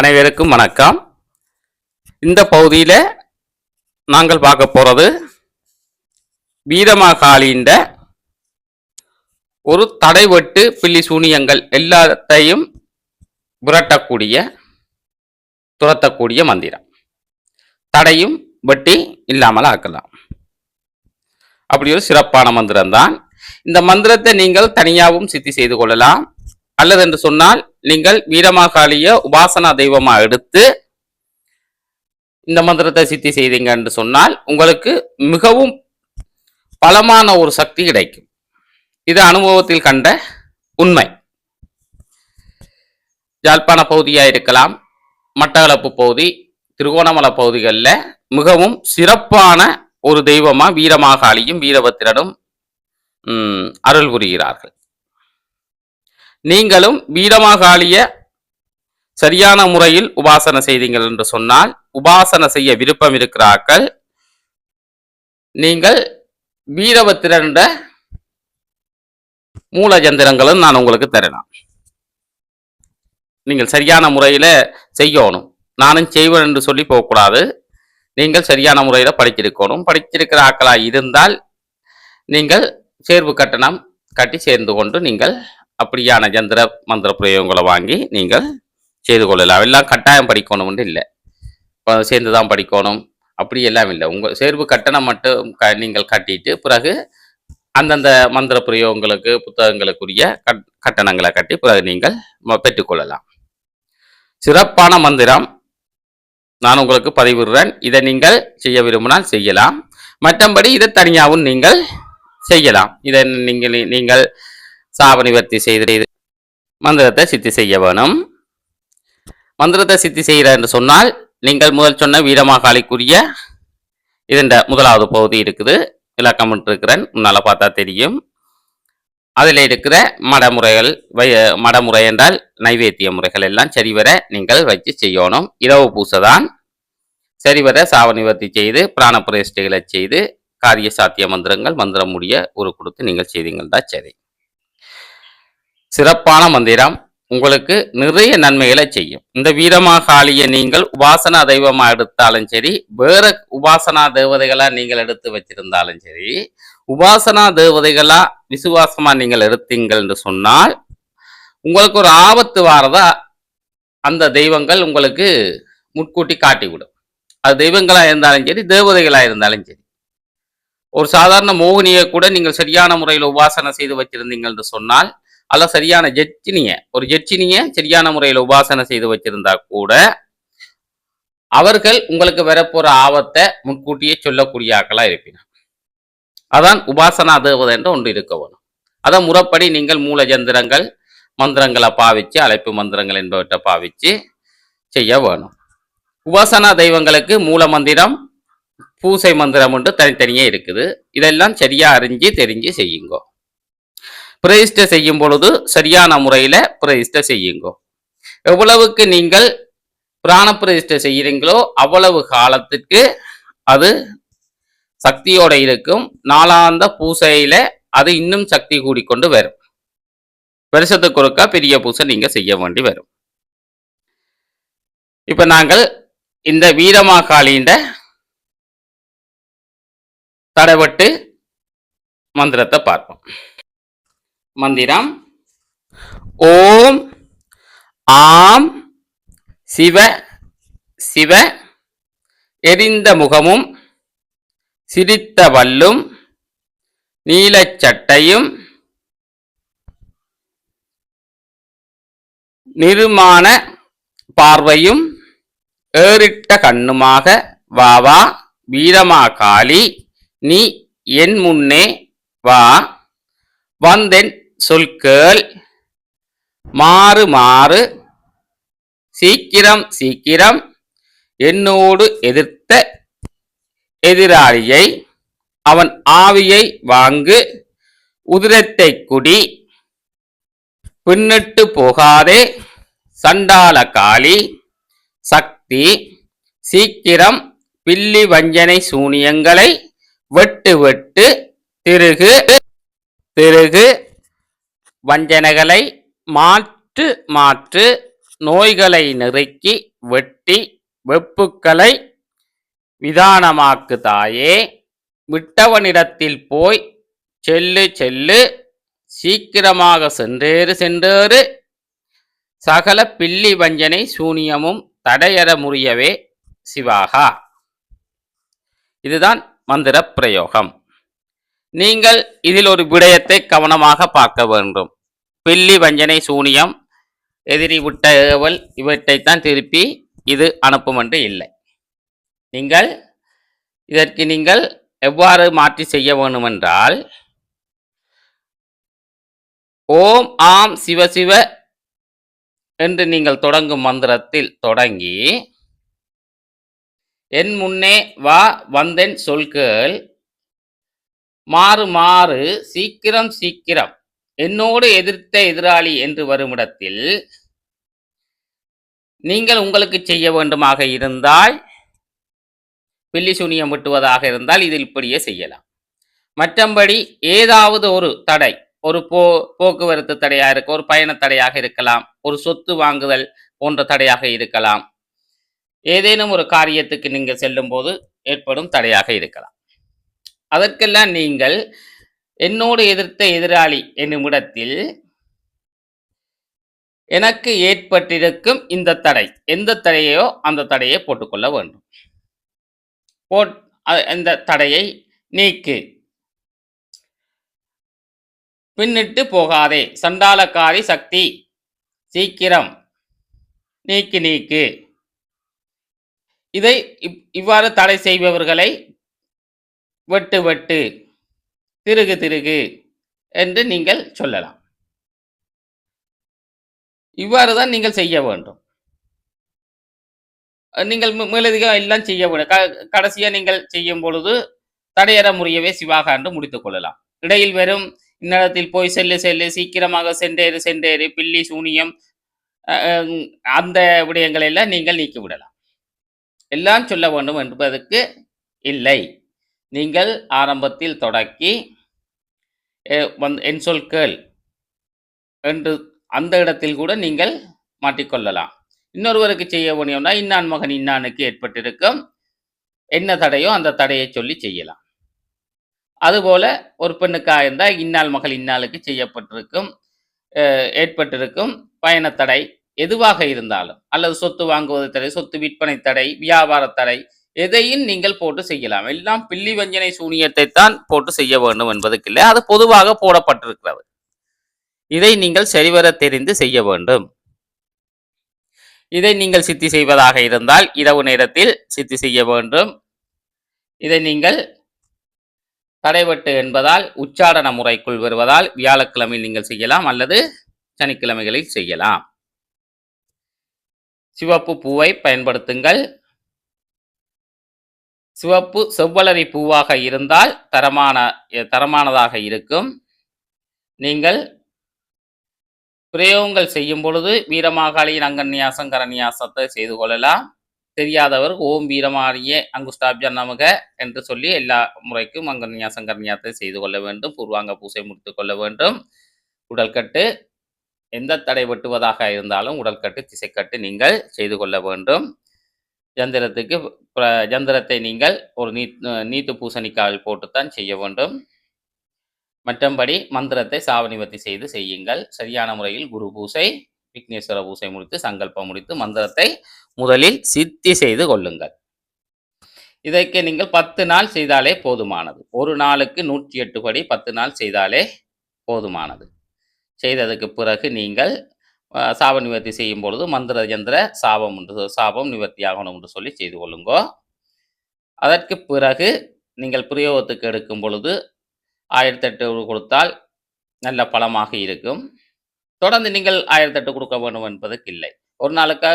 அனைவருக்கும் வணக்கம். இந்த பகுதியில் நாங்கள் பார்க்க போகிறது வீரமாகாளின்ற ஒரு தடைவெட்டு பில்லி சூனியங்கள் எல்லாத்தையும் விரட்டக்கூடிய துரத்தக்கூடிய மந்திரம். தடையும் வெட்டி இல்லாமல் ஆக்கலாம் அப்படி ஒரு சிறப்பான மந்திரம் தான் இந்த மந்திரத்தை நீங்கள் தனியாகவும் சித்தி செய்து கொள்ளலாம். அல்லது என்று சொன்னால் நீங்கள் வீரமாகாளிய உபாசனா தெய்வமா எடுத்து இந்த மந்திரத்தை சித்தி செய்தீங்க என்று சொன்னால் உங்களுக்கு மிகவும் பலமான ஒரு சக்தி கிடைக்கும். இது அனுபவத்தில் கண்ட உண்மை. யாழ்ப்பாண பகுதியாக இருக்கலாம் மட்டக்களப்பு பகுதி திருகோணமலை பகுதிகளில் மிகவும் சிறப்பான ஒரு தெய்வமா வீரமாகாளியும் வீரபத்திரனும் ம், அருள் புரிகிறார்கள். நீங்களும் வீரமாகாளிய சரியான முறையில் உபாசனை செய்தீங்கள் என்று சொன்னால் உபாசனை செய்ய விருப்பம் இருக்கிறார்கள். நீங்கள் வீரபத்திரண்ட மூலஜந்திரங்களும் நான் உங்களுக்கு தரலாம். நீங்கள் சரியான முறையில் செய்யணும். நானும் செய்வேன் என்று சொல்லி போகக்கூடாது. நீங்கள் சரியான முறையில் படிச்சிருக்கணும் படிச்சிருக்கிற ஆக்களாக இருந்தால் நீங்கள் சேர்வு கட்டணம் கட்டி சேர்ந்து கொண்டு நீங்கள் அப்படியான ஜந்திர மந்திர பிரயோகங்களை வாங்கி நீங்கள் செய்து கொள்ளலாம். எல்லாம் கட்டாயம் படிக்கணும்னு இல்லை. இப்போ சேர்ந்து தான் படிக்கணும். அப்படி எல்லாம் இல்லை. உங்கள் சேர்வு கட்டணம் மட்டும் க நீங்கள் கட்டிட்டு பிறகு அந்தந்த மந்திர பிரயோகங்களுக்கு புத்தகங்களுக்குரிய கட் கட்டணங்களை கட்டி பிறகு நீங்கள் பெற்றுக்கொள்ளலாம். சிறப்பான மந்திரம் நான் உங்களுக்கு பதிவிடுறேன். இதை நீங்கள் செய்ய விரும்பினால் செய்யலாம். மற்றபடி இதை தனியாகவும் நீங்கள் செய்யலாம். இதை நீங்கள் நீங்கள் சாபனிவர்த்தி செய்து மந்திரத்தை சித்தி செய்ய வேணும். மந்திரத்தை சித்தி செய்கிற என்று சொன்னால் நீங்கள் முதல் சொன்ன வீரமாகாளிக்குரிய இதன் முதலாவது பகுதி இருக்குது. இலக்கம் இருக்கிறேன். உன்னால் பார்த்தா தெரியும். அதில் இருக்கிற மடமுறைகள் வை மடமுறை என்றால் நைவேத்திய முறைகள் எல்லாம் சரிவர நீங்கள் வச்சு செய்யணும். இரவு பூசை தான் சரிவர சாவநிவர்த்தி செய்து பிராண பிரதிஷ்டைகளை செய்து காரிய சாத்திய மந்திரங்கள் மந்திரம் முடிய ஒரு கொடுத்து நீங்கள் செய்தீங்கள் தான் சரி. சிறப்பான மந்திரம். உங்களுக்கு நிறைய நன்மைகளை செய்யும். இந்த வீரமாகாளியை நீங்கள் உபாசனா தெய்வமாக எடுத்தாலும் சரி வேற உபாசனா தேவதைகளாக நீங்கள் எடுத்து வச்சிருந்தாலும் சரி உபாசனா தேவதைகளா விசுவாசமா நீங்கள் இருத்தீங்கள் என்று சொன்னால் உங்களுக்கு ஒரு ஆபத்து வாரதா அந்த தெய்வங்கள் உங்களுக்கு முன்கூட்டி காட்டிவிடும். அது தெய்வங்களா இருந்தாலும் சரி தேவதைகளா இருந்தாலும் சரி. ஒரு சாதாரண மோகினியை கூட நீங்கள் சரியான முறையில் உபாசனை செய்து வச்சிருந்தீங்க என்று சொன்னால் அல்ல சரியான ஜெட்சினிய ஒரு ஜெட்சினிய சரியான முறையில் உபாசனை செய்து வச்சிருந்தா கூட அவர்கள் உங்களுக்கு வரப்போற ஆபத்தை முன்கூட்டியே சொல்லக்கூடிய ஆக்களா இருப்பினா அதான் உபாசனா தேவதை என்று ஒன்று இருக்க வேணும். அதான் முறைப்படி நீங்கள் மூலஜந்திரங்கள் மந்திரங்களை பாவிச்சு அழைப்பு மந்திரங்கள் என்பவற்றை பாவிச்சு செய்ய வேணும். உபாசனா தெய்வங்களுக்கு மூல மந்திரம் பூசை மந்திரம் என்று தனித்தனியே இருக்குது. இதெல்லாம் சரியா அறிஞ்சு தெரிஞ்சு செய்யுங்கோ. பிரதிஷ்டை செய்யும் பொழுது சரியான முறையில பிரதிஷ்டை செய்யுங்கோ. எவ்வளவுக்கு நீங்கள் பிராண பிரதிஷ்டை செய்கிறீங்களோ அவ்வளவு காலத்துக்கு அது சக்தியோட இருக்கும். நாளாந்த பூசையில அது இன்னும் சக்தி கூடிக்கொண்டு வரும். வருஷத்துக்கு ஒருக்கா பெரிய பூசை நீங்க செய்ய வேண்டி வரும். இப்ப நாங்கள் இந்த வீரமாகாளின்ற தடைபட்டு மந்திரத்தை பார்ப்போம். மந்திரம் ஓம் ஆம் சிவ சிவ எரிந்த முகமும் சிரித்த வல்லும் நீலச்சட்டையும் நிருமான பார்வையும் ஏறிட்ட கண்ணுமாக வா வா வீரமா காளி நீ என் முன்னே வா வந்தென் சொல்கேள் மாறு மாறு சீக்கிரம் சீக்கிரம் என்னோடு எதிர்த்த எதிராளியை அவன் ஆவியை வாங்கு உதிரத்தை குடி பின்னிட்டு போகாதே சண்டால காளி சக்தி சீக்கிரம் பில்லி வஞ்சனை சூனியங்களை வெட்டு வெட்டு திருகு திருகு வஞ்சனைகளை மாற்று மாற்று நோய்களை நெருக்கி வெட்டி வெப்புக்களை விதானமாக்கு தாயே விட்டவனிடத்தில் போய் செல்லு செல்லு சீக்கிரமாக சென்றேறு சென்றேறு. சகல பில்லி வஞ்சனை சூனியமும் தடையற முறியவே சிவாகா. இதுதான் மந்திர பிரயோகம். நீங்கள் இதில் ஒரு விடயத்தை கவனமாக பார்க்க வேண்டும். பில்லி வஞ்சனை சூனியம் எதிரி விட்ட ஏவல் இவற்றைத்தான் திருப்பி இது அனுப்பும் என்று இல்லை. நீங்கள் இதற்கு நீங்கள் எவ்வாறு மாற்றி செய்ய வேண்டுமென்றால் ஓம் ஆம் சிவ சிவ என்று நீங்கள் தொடங்கும் மந்திரத்தில் தொடங்கி என் முன்னே வா வந்தேன் சொல்கள் மாறு மாறு சீக்கிரம் சீக்கிரம் என்னோடு எதிர்த்த எதிராளி என்று வருமிடத்தில் நீங்கள் உங்களுக்கு செய்ய வேண்டுமாக இருந்தால் பில்லி சூனியம் வெட்டுவதாக இருந்தால் இதில் இப்படியே செய்யலாம். மற்றபடி ஏதாவது ஒரு தடை ஒரு போ போக்குவரத்து தடையாக இருக்க ஒரு பயண தடையாக இருக்கலாம் ஒரு சொத்து வாங்குதல் போன்ற தடையாக இருக்கலாம். ஏதேனும் ஒரு காரியத்துக்கு நீங்கள் செல்லும் போது ஏற்படும் தடையாக இருக்கலாம். அதற்கெல்லாம் நீங்கள் என்னோடு எதிர்த்த எதிராளி என்னும் இடத்தில் எனக்கு ஏற்பட்டிருக்கும் இந்த தடை எந்த தடையோ அந்த தடையை போட்டுக்கொள்ள வேண்டும். போட் இந்த தடையை நீக்கு. பின்னிட்டு போகாதே. சண்டாலக்காரி சக்தி. சீக்கிரம். நீக்கு நீக்கு. இதை இவ்வாறு தடை செய்பவர்களை வெட்டு வெட்டு திருகு திருகு என்று நீங்கள் சொல்லலாம். இவ்வாறு தான் நீங்கள் செய்ய வேண்டும். நீங்கள் மேலதிகம் எல்லாம் செய்ய வேண்டும் க கடைசியாக நீங்கள் செய்யும் பொழுது தடையற முறையவே சிவாக என்று முடித்துக் கொள்ளலாம். இடையில் வெறும் இந்நேரத்தில் போய் செல்லு செல்லு சீக்கிரமாக சென்றேறு சென்றேறு பில்லி சூனியம் அந்த விடயங்களை எல்லாம் நீங்கள் நீக்கிவிடலாம் எல்லாம் சொல்ல வேண்டும் என்பதற்கு இல்லை. நீங்கள் ஆரம்பத்தில் தொடக்கி என் சொல் கேள் என்று அந்த இடத்தில் கூட நீங்கள் மாட்டிக்கொள்ளலாம். இன்னொருவருக்கு செய்ய முடியும்னா இன்னான் மகன் இன்னானுக்கு ஏற்பட்டிருக்கும். என்ன தடையோ அந்த தடையை சொல்லி செய்யலாம். அதுபோல ஒரு பெண்ணுக்காக இருந்தால் இந்நாள் மகள் இன்னாளுக்கு செய்யப்பட்டிருக்கும் ஏற்பட்டிருக்கும். பயண தடை எதுவாக இருந்தாலும் அல்லது சொத்து வாங்குவது தடை சொத்து விற்பனை தடை வியாபார தடை எதையும் நீங்கள் போட்டு செய்யலாம். எல்லாம் பில்லி வஞ்சனை சூனியத்தை தான் போட்டு செய்ய வேண்டும் என்பதுக்கு இல்லை. அது பொதுவாக போடப்பட்டிருக்கிறது. இதை நீங்கள் சரிவர தெரிந்து செய்ய வேண்டும். இதை நீங்கள் சித்தி செய்வதாக இருந்தால் இரவு நேரத்தில் சித்தி செய்ய வேண்டும். இதை நீங்கள் தடைபட்டு என்பதால் உச்சாரண முறைக்குள் வருவதால் வியாழக்கிழமையில் நீங்கள் செய்யலாம் அல்லது சனிக்கிழமைகளில் செய்யலாம். சிவப்பு பூவை பயன்படுத்துங்கள். சிவப்பு செவ்வளரி பூவாக இருந்தால் தரமான தரமானதாக இருக்கும். நீங்கள் பிரயோகங்கள் செய்யும் பொழுது வீரமாகாளியின் அங்கன்யாசம் கரநியாசத்தை செய்து கொள்ளலாம். தெரியாதவர் ஓம் வீரமாரியே அங்குஷ்டாபியா நமக என்று சொல்லி எல்லா முறைக்கும் அங்கன்யாசம் கரநியாசத்தை செய்து கொள்ள வேண்டும். பூர்வாங்க பூசை முடித்து கொள்ள வேண்டும். உடல்கட்டு எந்த தடை வெட்டுவதாக இருந்தாலும் உடல்கட்டு திசைக்கட்டு நீங்கள் செய்து கொள்ள வேண்டும். ஜந்திரத்துக்கு ஜந்திரத்தை நீங்கள் ஒரு நீ நீத்து பூசணிக்காயில் போட்டுத்தான் செய்ய வேண்டும். மற்றபடி மந்திரத்தை சாவநிவர்த்தி செய்து செய்யுங்கள். சரியான முறையில் குரு பூசை விக்னேஸ்வர பூசை முடித்து சங்கல்பம் முடித்து மந்திரத்தை முதலில் சித்தி செய்து கொள்ளுங்கள். இதற்கு நீங்கள் பத்து நாள் செய்தாலே போதுமானது. ஒரு நாளுக்கு நூற்றி எட்டு படி பத்து நாள் செய்தாலே போதுமானது. செய்ததுக்கு பிறகு நீங்கள் சாப நிவர்த்தி செய்யும் பொழுது மந்திர ஜந்திர சாபம் என்று சாபம் நிவர்த்தி ஆகணும் என்று சொல்லி செய்து கொள்ளுங்கோ. அதற்கு பிறகு நீங்கள் பிரயோகத்துக்கு எடுக்கும் பொழுது ஆயிரத்தி எட்டு கொடுத்தால் நல்ல பலமாக இருக்கும். தொடர்ந்து நீங்கள் ஆயிரத்தி எட்டு கொடுக்க வேண்டும் என்பதற்கு இல்லை. ஒரு நாளுக்கு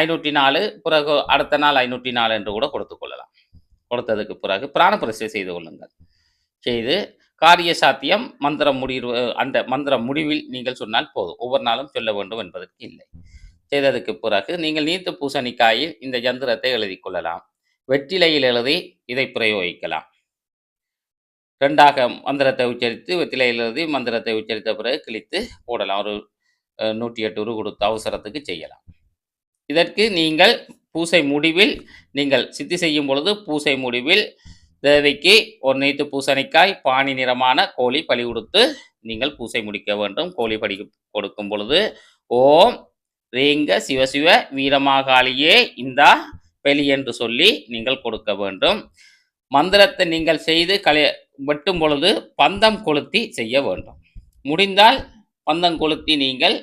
ஐநூற்றி நாலு பிறகு அடுத்த நாள் ஐநூற்றி நாலு என்று கூட கொடுத்து கொள்ளலாம். கொடுத்ததுக்கு பிறகு பிராண பிரதிஷ்டை செய்து கொள்ளுங்கள். செய்து காரிய சாத்தியம் மந்திரம் முடிவு அந்த மந்திர முடிவில் நீங்கள் சொன்னால் போதும். ஒவ்வொரு நாளும் சொல்ல வேண்டும் என்பதற்கு இல்லை. செய்ததுக்கு பிறகு நீங்கள் நீத்து பூசணிக்காயில் இந்த யந்திரத்தை எழுதி கொள்ளலாம். வெற்றிலையில் எழுதி இதை பிரயோகிக்கலாம். ரெண்டாக மந்திரத்தை உச்சரித்து வெத்திலையில் எழுதி மந்திரத்தை உச்சரித்த பிறகு கிழித்து போடலாம். ஒரு நூற்றி எட்டு உரு கொடுத்து அவசரத்துக்கு செய்யலாம். இதற்கு நீங்கள் பூசை முடிவில் நீங்கள் சித்தி செய்யும் பொழுது பூசை முடிவில் தேவைக்கு ஒரு நீத்து பூசணிக்காய் பாணி நிறமான கோழி பலி கொடுத்து நீங்கள் பூசை முடிக்க வேண்டும். கோழி படி கொடுக்கும் பொழுது ஓம் ரீங்க சிவசிவ வீரமாகாளியே இந்தா பெலி என்று சொல்லி நீங்கள் கொடுக்க வேண்டும். மந்திரத்தை நீங்கள் செய்து கலை வெட்டும் பொழுது பந்தம் கொளுத்தி செய்ய வேண்டும். முடிந்தால் பந்தம் கொளுத்தி நீங்கள்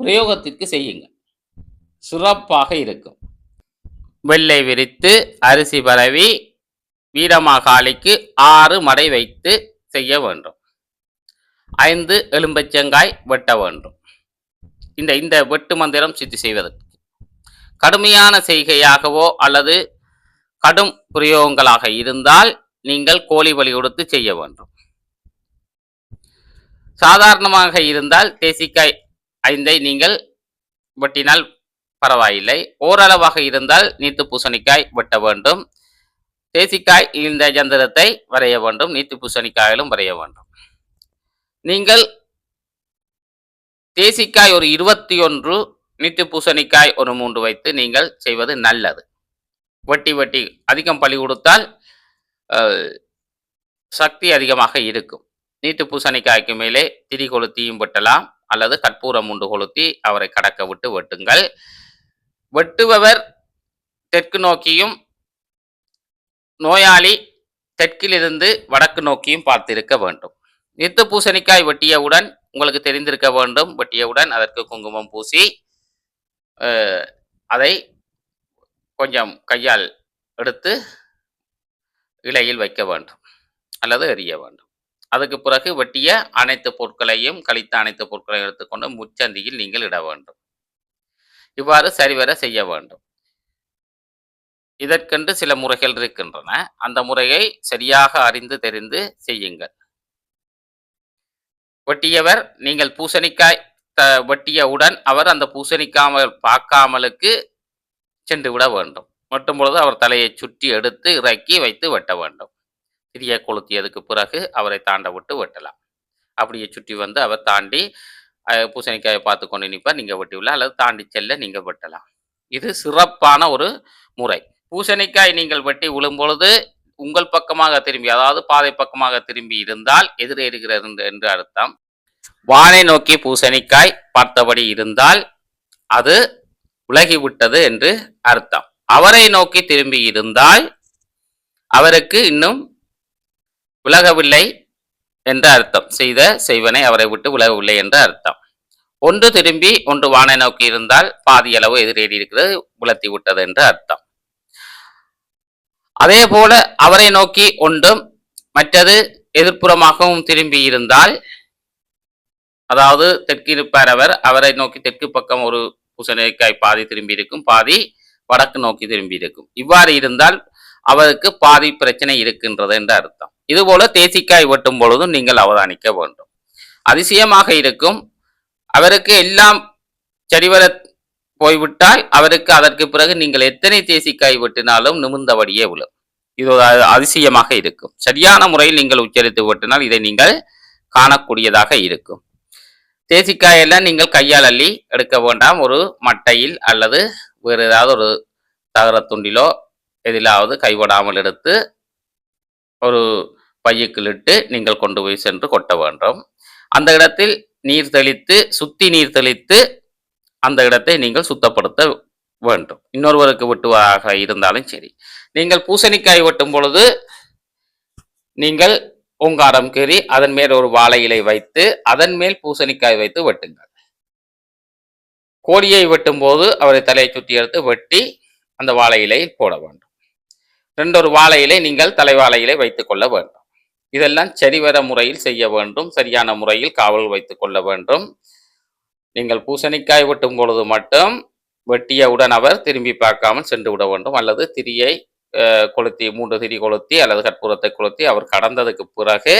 பிரயோகத்திற்கு செய்யுங்கள். சிறப்பாக இருக்கும். வெள்ளை விரித்து அரிசி பரவி வீரமாகாளிக்கு ஆறு மடை வைத்து செய்ய வேண்டும். ஐந்து எலும்பச்சங்காய் வெட்ட வேண்டும். இந்த இந்த வெட்டு மந்திரம் சித்தி செய்வதற்கு. கடுமையான செய்கையாகவோ அல்லது கடும் பிரயோகங்களாக இருந்தால் நீங்கள் கோழி பலி கொடுத்து செய்ய வேண்டும். சாதாரணமாக இருந்தால் தேசிக்காய் ஐந்தை நீங்கள் வெட்டினால் பரவாயில்லை. ஓரளவாக இருந்தால் நீத்து பூசணிக்காய் வெட்ட வேண்டும். தேசிக்காய் இந்த ஜந்திரத்தை வரைய வேண்டும். நீத்து பூசணிக்காயிலும் வரைய வேண்டும். நீங்கள் தேசிக்காய் ஒரு இருபத்தி ஒன்று நீத்து பூசணிக்காய் ஒரு மூன்று வைத்து நீங்கள் செய்வது நல்லது. வெட்டி வெட்டி அதிகம் பலி கொடுத்தால் சக்தி அதிகமாக இருக்கும். நீட்டு பூசணிக்காய்க்கு மேலே திரி கொளுத்தியும் வெட்டலாம். அல்லது கற்பூரம் உண்டு கொளுத்தி அவரை கடக்க விட்டு வெட்டுங்கள். வெட்டுபவர் தெற்கு நோக்கியும் நோயாளி தெற்கிலிருந்து வடக்கு நோக்கியும் பார்த்திருக்க வேண்டும். நித்து பூசணிக்காய் வெட்டியவுடன் உங்களுக்கு தெரிந்திருக்க வேண்டும் வெட்டியவுடன் அதற்கு குங்குமம் பூசி அதை கொஞ்சம் கையால் எடுத்து இலையில் வைக்க வேண்டும் அல்லது எறிய வேண்டும். அதுக்கு பிறகு வெட்டிய அனைத்து பொருட்களையும் கழித்த அனைத்து பொருட்களையும் எடுத்துக்கொண்டு முச்சந்தியில் நீங்கள் இட வேண்டும். இவ்வாறு சரிவர செய்ய வேண்டும். இதற்கென்று சில முறைகள் இருக்கின்றன. அந்த முறையை சரியாக அறிந்து தெரிந்து செய்யுங்கள். வெட்டியவர் நீங்கள் பூசணிக்காய் த- வெட்டியவுடன் அவர் அந்த பூசணிக்காமல் பார்க்காமலுக்கு சென்று விட வேண்டும். வெட்டும் பொழுது அவர் தலையை சுற்றி எடுத்து இறக்கி வைத்து வெட்ட வேண்டும். சிறிய கொளுத்தியதுக்கு பிறகு அவரை தாண்ட விட்டு வெட்டலாம். அப்படியே சுற்றி வந்து அவர் தாண்டி பூசணிக்காயை பார்த்து கொண்டு நிற்பார். நீங்கள் வெட்டிவிடலாம் அல்லது தாண்டி செல்ல நீங்கள் வெட்டலாம். இது சிறப்பான ஒரு முறை. பூசணிக்காய் நீங்கள் வெட்டி விழும்பொழுது உங்கள் பக்கமாக திரும்பி அதாவது பாதை பக்கமாக திரும்பி இருந்தால் எதிரே இருக்கிறது என்று- என்று அர்த்தம். வானை நோக்கி பூசணிக்காய் பார்த்தபடி இருந்தால் அது விலகிவிட்டது என்று அர்த்தம். அவரை நோக்கி திரும்பி இருந்தால் அவருக்கு இன்னும் விலகவில்லை என்ற அர்த்தம். செய்த செய்வனை அவரை விட்டு விலகவில்லை என்ற அர்த்தம். ஒன்று திரும்பி ஒன்று வானை நோக்கி இருந்தால் பாதி அளவு எதிரேறி இருக்கிறது உலர்த்தி விட்டது என்று அர்த்தம். அதே போல அவரை நோக்கி ஒன்றும் மற்றது எதிர்ப்புறமாகவும் திரும்பி இருந்தால் அதாவது தெற்கிருப்பார் அவர் அவரை நோக்கி தெற்கு பக்கம் ஒரு பூசணிக்காய் பாதி திரும்பி இருக்கும். பாதி வடக்கு நோக்கி திரும்பி இருக்கும். இவ்வாறு இருந்தால் அவருக்கு பாதி பிரச்சனை இருக்கின்றது என்று அர்த்தம். இதுபோல தேசிக்காய் வெட்டும் பொழுதும் நீங்கள் அவதானிக்க வேண்டும். அதிசயமாக இருக்கும் அவருக்கு எல்லாம் சரிவர போய்விட்டால் அவருக்கு அதற்கு பிறகு நீங்கள் எத்தனை தேசிக்காய் வெட்டினாலும் நிமிர்ந்தபடியே விழும். இது ஒரு அதிசயமாக இருக்கும். சரியான முறையில் நீங்கள் உச்சரித்து வெட்டினால் இதை நீங்கள் காணக்கூடியதாக இருக்கும். தேசிக்காயெல்லாம் நீங்கள் கையால் அள்ளி எடுக்க வேண்டாம். ஒரு மட்டையில் அல்லது வேறு ஏதாவது ஒரு தகரத் துண்டிலோ எதிலாவது கைவிடாமல் எடுத்து ஒரு பையுக்குள்ளிட்டு நீங்கள் கொண்டு போய் சென்று கொட்ட வேண்டும். அந்த இடத்தில் நீர் தெளித்து சுத்தி நீர் தெளித்து அந்த இடத்தை நீங்கள் சுத்தப்படுத்த வேண்டும். இன்னொருவருக்கு வெட்டுவதாக இருந்தாலும் சரி. நீங்கள் பூசணிக்காய் வெட்டும் பொழுது நீங்கள் ஓங்காரம் கீறி அதன் மேல் ஒரு வாழை இலை வைத்து அதன் மேல் பூசணிக்காய் வைத்து வெட்டுங்கள். கோழியை வெட்டும் போது அவரை தலையை சுற்றி எடுத்து வெட்டி அந்த வாழை இலை போட வேண்டும். ரெண்டொரு வாழை இலை நீங்கள் தலைவாழை இலை வைத்துக் கொள்ள வேண்டும். இதெல்லாம் சரிவர முறையில் செய்ய வேண்டும். சரியான முறையில் காவல் வைத்துக் கொள்ள வேண்டும். நீங்கள் பூசணிக்காய் வெட்டும் பொழுது மட்டும் வெட்டியவுடன் அவர் திரும்பி பார்க்காமல் சென்று விட வேண்டும். அல்லது திரியை கொளுத்தி மூன்று திரி கொளுத்தி அல்லது கற்பூரத்தை கொளுத்தி அவர் கடந்ததுக்கு பிறகு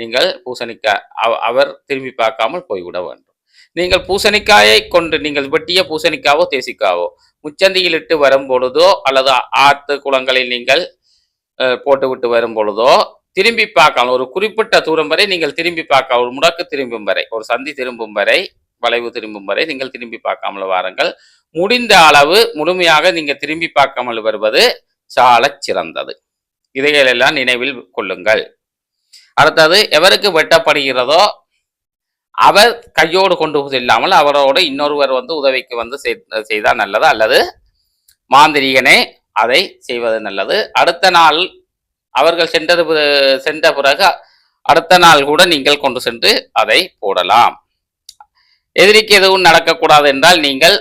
நீங்கள் பூசணிக்காய் அவர் திரும்பி பார்க்காமல் போய்விட வேண்டும். நீங்கள் பூசணிக்காயை கொண்டு நீங்கள் வெட்டிய பூசணிக்காவோ தேசிக்காவோ முச்சந்தியில் இட்டு வரும் பொழுதோ அல்லது ஆற்று குளங்களில் நீங்கள் போட்டுவிட்டு வரும் பொழுதோ திரும்பி பார்க்கலாம். ஒரு குறிப்பிட்ட தூரம் வரை நீங்கள் திரும்பி பார்க்க ஒரு முடக்கு திரும்பும் வரை ஒரு சந்தி திரும்பும் வரை வளைவு திரும்பும் வரை நீங்கள் திரும்பி பார்க்காமல் வாருங்கள். முடிந்த அளவு முழுமையாக நீங்கள் திரும்பி பார்க்காமல் வருவது சால சிறந்தது. இதைகளெல்லாம் நினைவில் கொள்ளுங்கள். அடுத்தது எவருக்கு வெட்டப்படுகிறதோ அவர் கையோடு கொண்டு செல்லாமல் அவரோட இன்னொருவர் வந்து உதவிக்கு வந்து செய்தால் நல்லது. அல்லது மாந்திரிகனே அதை செய்வது நல்லது. அடுத்த நாள் அவர்கள் சென்றது சென்ற பிறகு அடுத்த நாள் கூட நீங்கள் கொண்டு சென்று அதை போடலாம். எதிரிக்கு எதுவும் நடக்கக்கூடாது என்றால் நீங்கள்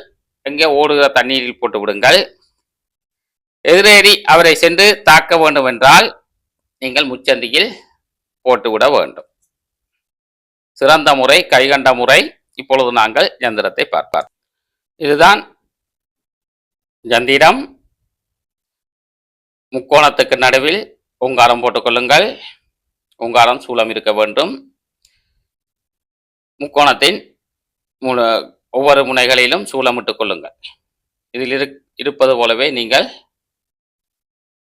எங்கே ஓடுகிற தண்ணீரில் போட்டு விடுங்கள். எதிரேறி அவரை சென்று தாக்க வேண்டும் என்றால் நீங்கள் முச்சந்தியில் போட்டுவிட வேண்டும். சிறந்த முறை கைகண்ட முறை. இப்பொழுது நாங்கள் யந்திரத்தை பார்ப்பார் இதுதான் ஜந்திரம் முக்கோணத்துக்கு நடுவில் உங்காரம் போட்டுக்கொள்ளுங்கள் உங்காரம் சூளம் இருக்க வேண்டும். முக்கோணத்தின் ஒவ்வொரு முனைகளிலும் சூளமிட்டுக் கொள்ளுங்கள். இதில் இரு இருப்பது போலவே நீங்கள்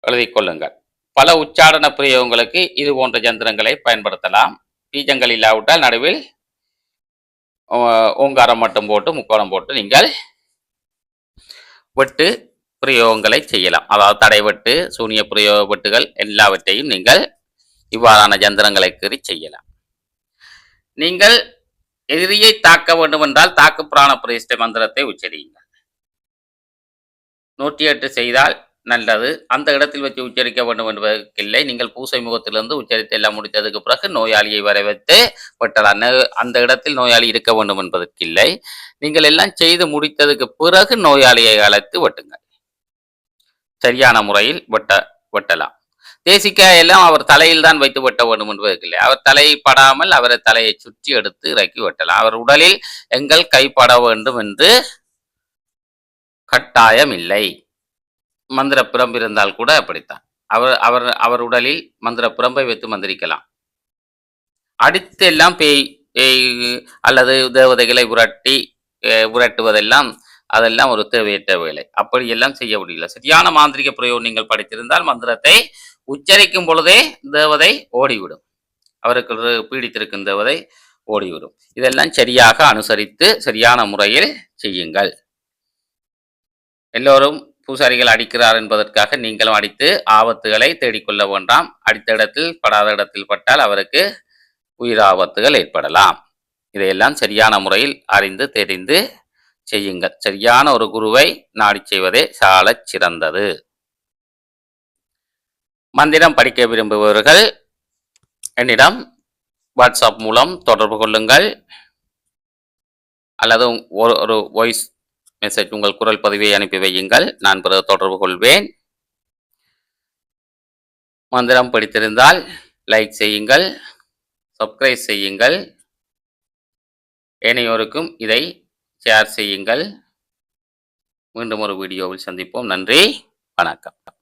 எழுதி கொள்ளுங்கள். பல உச்சாரண பிரயோகங்களுக்கு இது போன்ற ஜந்திரங்களை பயன்படுத்தலாம். பீஜங்கள் இல்லாவிட்டால் நடுவில் ஓங்காரம் மட்டும் போட்டு முக்கோணம் போட்டு நீங்கள் வெட்டு பிரயோகங்களை செய்யலாம். அதாவது தடைவெட்டு சூனிய பிரயோக வெட்டுகள் எல்லாவற்றையும் நீங்கள் இவ்வாறான ஜந்திரங்களை கீறி செய்யலாம். நீங்கள் எதிரியை தாக்க வேண்டும் என்றால் தாக்கு பிராண பிரதிஷ்டை மந்திரத்தை உச்சரியுங்கள். நூற்றி எட்டு செய்தால் நல்லது. அந்த இடத்தில் வச்சு உச்சரிக்க வேண்டும் என்பதற்கில்லை. நீங்கள் பூசை முகத்திலிருந்து உச்சரித்து எல்லாம் முடித்ததுக்கு பிறகு நோயாளியை வர வைத்து வெட்டலாம் நே- அந்த இடத்தில் நோயாளி இருக்க வேண்டும் என்பதற்கில்லை. நீங்கள் எல்லாம் செய்து முடித்ததுக்கு பிறகு நோயாளியை அழைத்து வெட்டுங்கள். சரியான முறையில் வெட்ட வெட்டலாம். தேசிக்காய் எல்லாம் அவர் தலையில் தான் வைத்து வெட்ட வேண்டும் என்பதற்கில்லை. அவர் தலையை படாமல் அவரை தலையை சுற்றி எடுத்து இறக்கி வெட்டலாம். அவர் உடலில் எங்கள் கைப்பட வேண்டும் என்று கட்டாயம் இல்லை. மந்திர புறம்பு இருந்தால் கூட அப்படித்தான். அவர் அவர் அவர் உடலில் மந்திர புறம்பை வைத்து மந்திரிக்கலாம். அடுத்து எல்லாம் பேய் பேய் அல்லது தேவதைகளை உரட்டி உரட்டுவதெல்லாம் அதெல்லாம் ஒரு தேவையற்ற வேலை. அப்படியெல்லாம் செய்ய முடியல. சரியான மாந்திரிக பிரயோகம் நீங்கள் படித்திருந்தால் மந்திரத்தை உச்சரிக்கும் பொழுதே தேவதை ஓடிவிடும். அவருக்கு பீடித்திருக்கும் தேவதை ஓடிவிடும். இதெல்லாம் சரியாக அனுசரித்து சரியான முறையில் செய்யுங்கள். எல்லோரும் பூசாரிகள் அடிக்கிறார் என்பதற்காக நீங்களும் அடித்து ஆபத்துகளை தேடிக்கொள்ள வேண்டாம். அடித்த இடத்தில் படாத இடத்தில் பட்டால் அவருக்கு உயிர் ஆபத்துகள் ஏற்படலாம். இதையெல்லாம் சரியான முறையில் அறிந்து தெரிந்து செய்யுங்கள். சரியான ஒரு குருவை நாடி செய்வதே சாலச் சிறந்தது. மந்திரம் படிக்க விரும்புபவர்கள் என்னிடம் வாட்ஸ்அப் மூலம் தொடர்பு கொள்ளுங்கள். அல்லது ஒரு ஒரு வாய்ஸ் மெசேஜ் உங்கள் குரல் பதிவை அனுப்பி வையுங்கள். நான் பிறகு தொடர்பு கொள்வேன். மந்திரம் பிடித்திருந்தால் லைக் செய்யுங்கள். சப்ஸ்கிரைப் செய்யுங்கள். ஏனையோருக்கும் இதை ஷேர் செய்யுங்கள். மீண்டும் ஒரு வீடியோவில் சந்திப்போம். நன்றி. வணக்கம்.